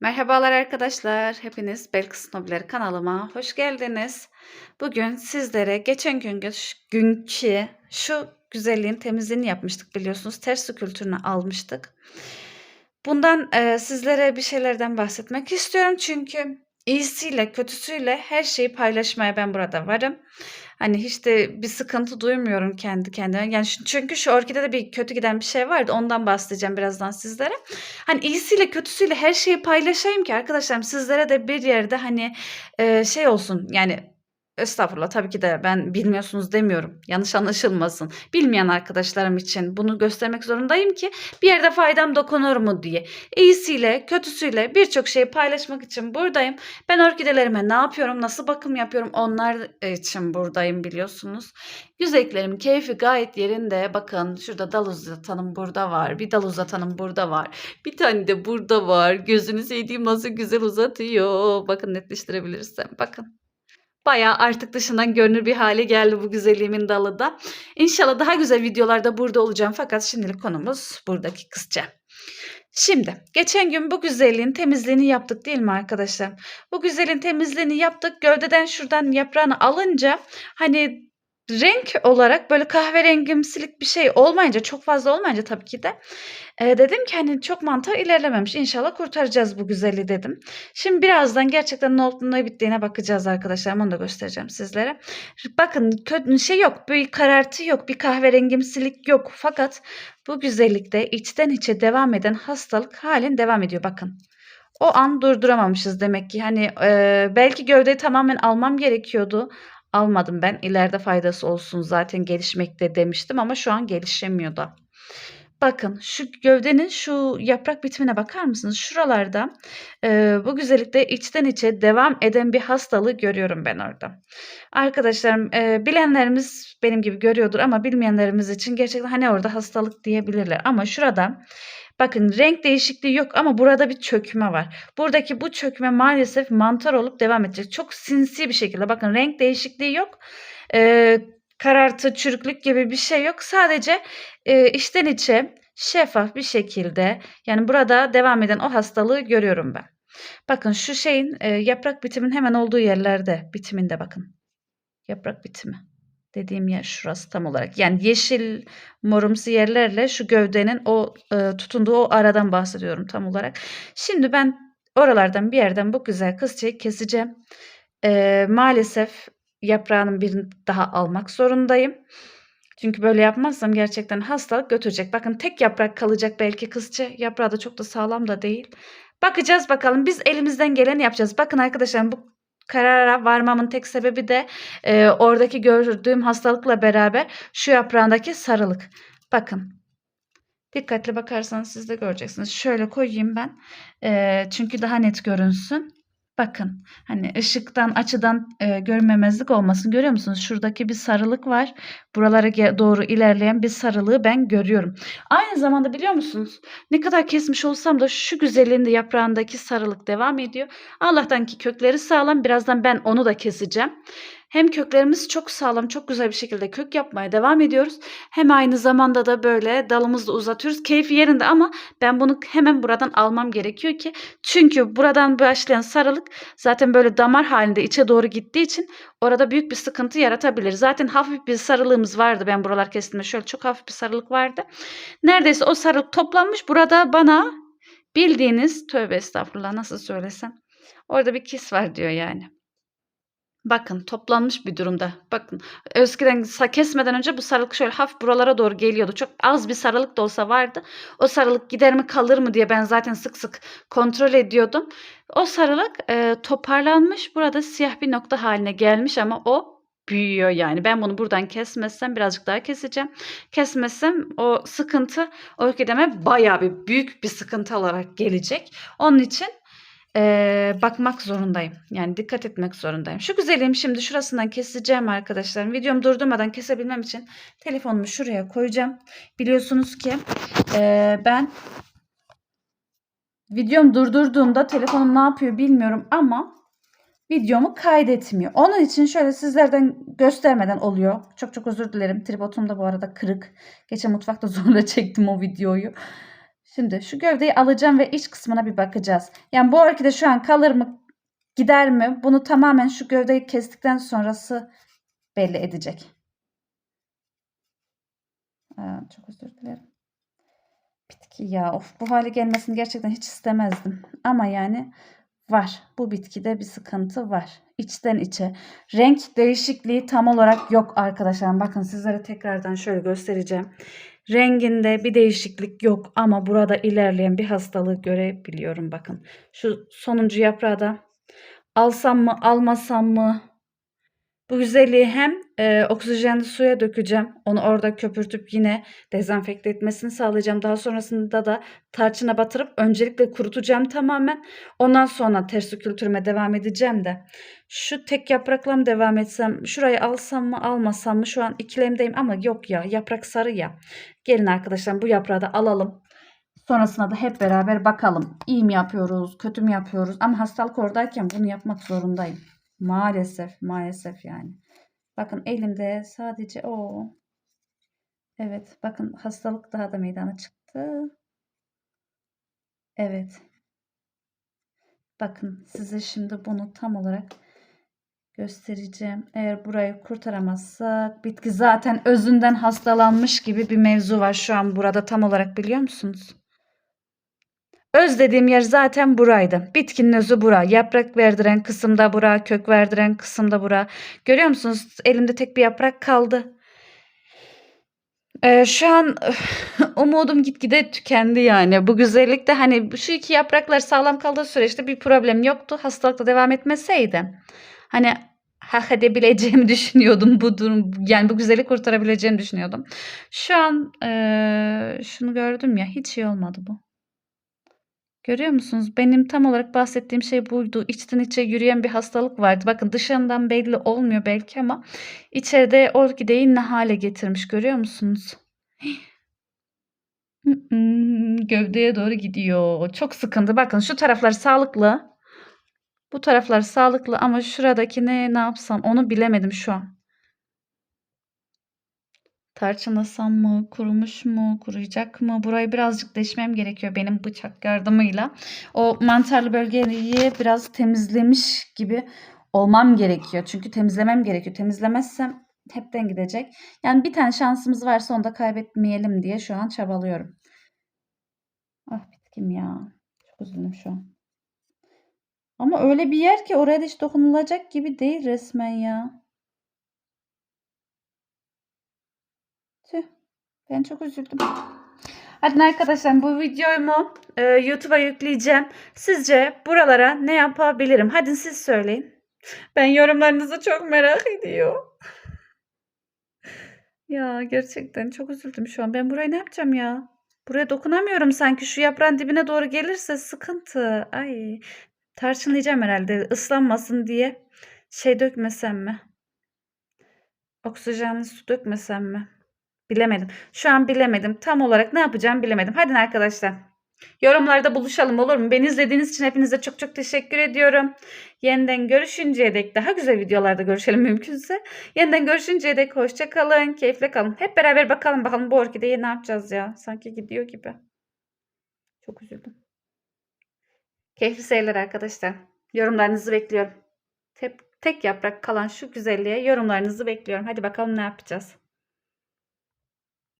Merhabalar arkadaşlar. Hepiniz Belkıs Nobileri kanalıma hoş geldiniz. Bugün sizlere geçen gün günkü şu güzelliğin temizliğini yapmıştık biliyorsunuz. Ters kültürünü almıştık. Bundan e, sizlere bir şeylerden bahsetmek istiyorum. Çünkü iyisiyle kötüsüyle her şeyi paylaşmaya ben burada varım. Hani hiç de bir sıkıntı duymuyorum kendi kendime. Yani çünkü şu orkidede bir kötü giden bir şey vardı. Ondan bahsedeceğim birazdan sizlere. Hani iyisiyle kötüsüyle her şeyi paylaşayım ki arkadaşlarım sizlere de bir yerde hani e, şey olsun yani Estağfurullah tabii ki de ben bilmiyorsunuz demiyorum. Yanlış anlaşılmasın. Bilmeyen arkadaşlarım için bunu göstermek zorundayım ki bir yerde faydam dokunur mu diye. İyisiyle, kötüsüyle birçok şeyi paylaşmak için buradayım. Ben orkidelerime ne yapıyorum, nasıl bakım yapıyorum onlar için buradayım biliyorsunuz. Güzelliklerimin keyfi gayet yerinde. Bakın şurada dal uzatanım burada var. Bir dal uzatanım burada var. Bir tane de burada var. Gözünü sevdiğim nasıl güzel uzatıyor. Bakın netleştirebilirsem. Bakın. Bayağı artık dışından görünür bir hale geldi bu güzelliğimin dalı da. İnşallah daha güzel videolarda burada olacağım fakat şimdilik konumuz buradaki kısça. Şimdi geçen gün bu güzelliğin temizliğini yaptık değil mi arkadaşlar? Bu güzelliğin temizliğini yaptık. Gövdeden şuradan yaprağını alınca hani renk olarak böyle kahverengimsilik bir şey olmayınca çok fazla olmayınca tabii ki de e, dedim ki hani çok mantar ilerlememiş. İnşallah kurtaracağız bu güzelliği dedim. Şimdi birazdan gerçekten ne olup ne bittiğine bakacağız arkadaşlar. Onu da göstereceğim sizlere. Bakın şey yok. Bir karartı yok. Bir kahverengimsilik yok. Fakat bu güzellikte içten içe devam eden hastalık halen devam ediyor. Bakın. O an durduramamışız demek ki. Hani e, belki gövdeyi tamamen almam gerekiyordu. Almadım ben. İleride faydası olsun zaten gelişmekte demiştim ama şu an gelişemiyor da. Bakın şu gövdenin şu yaprak bitimine bakar mısınız? Şuralarda e, bu güzellikte içten içe devam eden bir hastalığı görüyorum ben orada. Arkadaşlarım e, bilenlerimiz benim gibi görüyordur ama bilmeyenlerimiz için gerçekten hani orada hastalık diyebilirler. Ama şurada bakın renk değişikliği yok ama burada bir çökme var. Buradaki bu çökme maalesef mantar olup devam edecek. Çok sinsi bir şekilde bakın renk değişikliği yok. E, karartı, çürüklük gibi bir şey yok. Sadece e, içten içe şeffaf bir şekilde yani burada devam eden o hastalığı görüyorum ben. Bakın şu şeyin e, yaprak bitimin hemen olduğu yerlerde bitiminde bakın. Yaprak bitimi dediğim yer şurası tam olarak. Yani yeşil morumsu yerlerle şu gövdenin o e, tutunduğu o aradan bahsediyorum tam olarak. Şimdi ben oralardan bir yerden bu güzel kızçayı keseceğim. E, maalesef yaprağının birini daha almak zorundayım. Çünkü böyle yapmazsam gerçekten hastalık götürecek. Bakın tek yaprak kalacak belki kızçı. Yaprağı da çok da sağlam da değil. Bakacağız bakalım. Biz elimizden geleni yapacağız. Bakın arkadaşlar bu karara varmamın tek sebebi de e, oradaki gördüğüm hastalıkla beraber şu yaprağındaki sarılık. Bakın. Dikkatli bakarsanız siz de göreceksiniz. Şöyle koyayım ben. E, çünkü daha net görünsün. Bakın hani ışıktan açıdan e, görmemezlik olmasın. Görüyor musunuz? Şuradaki bir sarılık var. Buralara doğru ilerleyen bir sarılığı ben görüyorum. Aynı zamanda biliyor musunuz? Ne kadar kesmiş olsam da şu güzelliğinde yaprağındaki sarılık devam ediyor. Allah'tan ki kökleri sağlam. Birazdan ben onu da keseceğim. Hem köklerimiz çok sağlam, çok güzel bir şekilde kök yapmaya devam ediyoruz. Hem aynı zamanda da böyle dalımızı uzatıyoruz. Keyfi yerinde ama ben bunu hemen buradan almam gerekiyor ki. Çünkü buradan başlayan sarılık zaten böyle damar halinde içe doğru gittiği için orada büyük bir sıkıntı yaratabilir. Zaten hafif bir sarılığımız vardı. Ben buralar kestiğimde şöyle çok hafif bir sarılık vardı. Neredeyse o sarılık toplanmış. Burada bana bildiğiniz tövbe estağfurullah nasıl söylesem. Orada bir kis var diyor yani. Bakın toplanmış bir durumda. Bakın eskiden kesmeden önce bu sarılık şöyle hafif buralara doğru geliyordu. Çok az bir sarılık da olsa vardı. O sarılık gider mi kalır mı diye ben zaten sık sık kontrol ediyordum. O sarılık e, toparlanmış. Burada siyah bir nokta haline gelmiş ama o büyüyor yani. Ben bunu buradan kesmezsem birazcık daha keseceğim. Kesmezsem o sıkıntı orkideme bayağı bir büyük bir sıkıntı olarak gelecek. Onun için Eee, bakmak zorundayım. Yani dikkat etmek zorundayım. Şu güzelliğim şimdi şurasından keseceğim arkadaşlar. Videomu durdurmadan kesebilmem için telefonumu şuraya koyacağım. Biliyorsunuz ki eee, ben videomu durdurduğumda telefonum ne yapıyor bilmiyorum ama videomu kaydetmiyor. Onun için şöyle sizlerden göstermeden oluyor. Çok çok özür dilerim. Tripodum da bu arada kırık. Geçen mutfakta zorla çektim o videoyu. Şimdi şu gövdeyi alacağım ve iç kısmına bir bakacağız. Yani bu orkide şu an kalır mı gider mi? Bunu tamamen şu gövdeyi kestikten sonrası belli edecek. Aa, çok özür dilerim. Bitki ya of bu hale gelmesini gerçekten hiç istemezdim. Ama yani var. Bu bitkide bir sıkıntı var. İçten içe. Renk değişikliği tam olarak yok arkadaşlar. Bakın sizlere tekrardan şöyle göstereceğim. Renginde bir değişiklik yok ama burada ilerleyen bir hastalığı görebiliyorum bakın. Şu sonuncu yaprağı da alsam mı almasam mı bu güzelliği hem e, oksijenli suya dökeceğim. Onu orada köpürtüp yine dezenfekte etmesini sağlayacağım. Daha sonrasında da tarçına batırıp öncelikle kurutacağım tamamen. Ondan sonra tersikültürüme devam edeceğim de. Şu tek yaprakla mı devam etsem, şurayı alsam mı almasam mı şu an ikilemdeyim ama yok ya yaprak sarı ya. Gelin arkadaşlar bu yaprağı da alalım. Sonrasında da hep beraber bakalım. İyi mi yapıyoruz, kötü mü yapıyoruz? Ama hastalık oradayken bunu yapmak zorundayım. Maalesef, maalesef yani. Bakın elimde sadece o. Evet, bakın hastalık daha da meydana çıktı. Evet. Bakın size şimdi bunu tam olarak göstereceğim. Eğer burayı kurtaramazsak bitki zaten özünden hastalanmış gibi bir mevzu var şu an burada tam olarak biliyor musunuz? Öz dediğim yer zaten buraydı. Bitkinin özü bura. Yaprak verdiren kısım da bura. Kök verdiren kısım da bura. Görüyor musunuz? Elimde tek bir yaprak kaldı. Ee, şu an umudum gitgide tükendi yani. Bu güzellikte hani şu iki yapraklar sağlam kaldığı süreçte bir problem yoktu. Hastalıkla devam etmeseydi. Hani hak edebileceğimi düşünüyordum bu durum. Yani bu güzellik kurtarabileceğimi düşünüyordum. Şu an eee, şunu gördüm ya hiç iyi olmadı bu. Görüyor musunuz? Benim tam olarak bahsettiğim şey buydu. İçten içe yürüyen bir hastalık vardı. Bakın dışından belli olmuyor belki ama içeride orkideyi ne hale getirmiş görüyor musunuz? Gövdeye doğru gidiyor. Çok sıkıntı. Bakın şu taraflar sağlıklı. Bu taraflar sağlıklı ama şuradaki ne ne yapsam onu bilemedim şu an. Tarçınlasam mı? Kurumuş mu? Kuruyacak mı? Burayı birazcık deşmem gerekiyor benim bıçak yardımıyla. O mantarlı bölgeyi biraz temizlemiş gibi olmam gerekiyor. Çünkü temizlemem gerekiyor. Temizlemezsem hepten gidecek. Yani bir tane şansımız varsa onu da kaybetmeyelim diye şu an çabalıyorum. Ah bitkim ya. Çok üzüldüm şu an. Ama öyle bir yer ki oraya da hiç dokunulacak gibi değil resmen ya. Ben çok üzüldüm. Hadi arkadaşlar bu videomu e, YouTube'a yükleyeceğim. Sizce buralara ne yapabilirim? Hadi siz söyleyin. Ben yorumlarınızı çok merak ediyorum. Ya gerçekten çok üzüldüm şu an. Ben buraya ne yapacağım ya? Buraya dokunamıyorum sanki. Şu yaprağın dibine doğru gelirse sıkıntı. Ay. Tarçınlayacağım herhalde. Islanmasın diye. Şey dökmesem mi? Oksijenli su dökmesem mi? Bilemedim. Şu an bilemedim. Tam olarak ne yapacağım bilemedim. Hadi arkadaşlar. Yorumlarda buluşalım olur mu? Beni izlediğiniz için hepinize çok çok teşekkür ediyorum. Yeniden görüşünceye dek daha güzel videolarda görüşelim mümkünse. Yeniden görüşünceye dek hoşça kalın. Keyifle kalın. Hep beraber bakalım bakalım bu orkideyi ne yapacağız ya. Sanki gidiyor gibi. Çok üzüldüm. Keyifli seyirler arkadaşlar. Yorumlarınızı bekliyorum. Tek, tek yaprak kalan şu güzelliğe yorumlarınızı bekliyorum. Hadi bakalım ne yapacağız.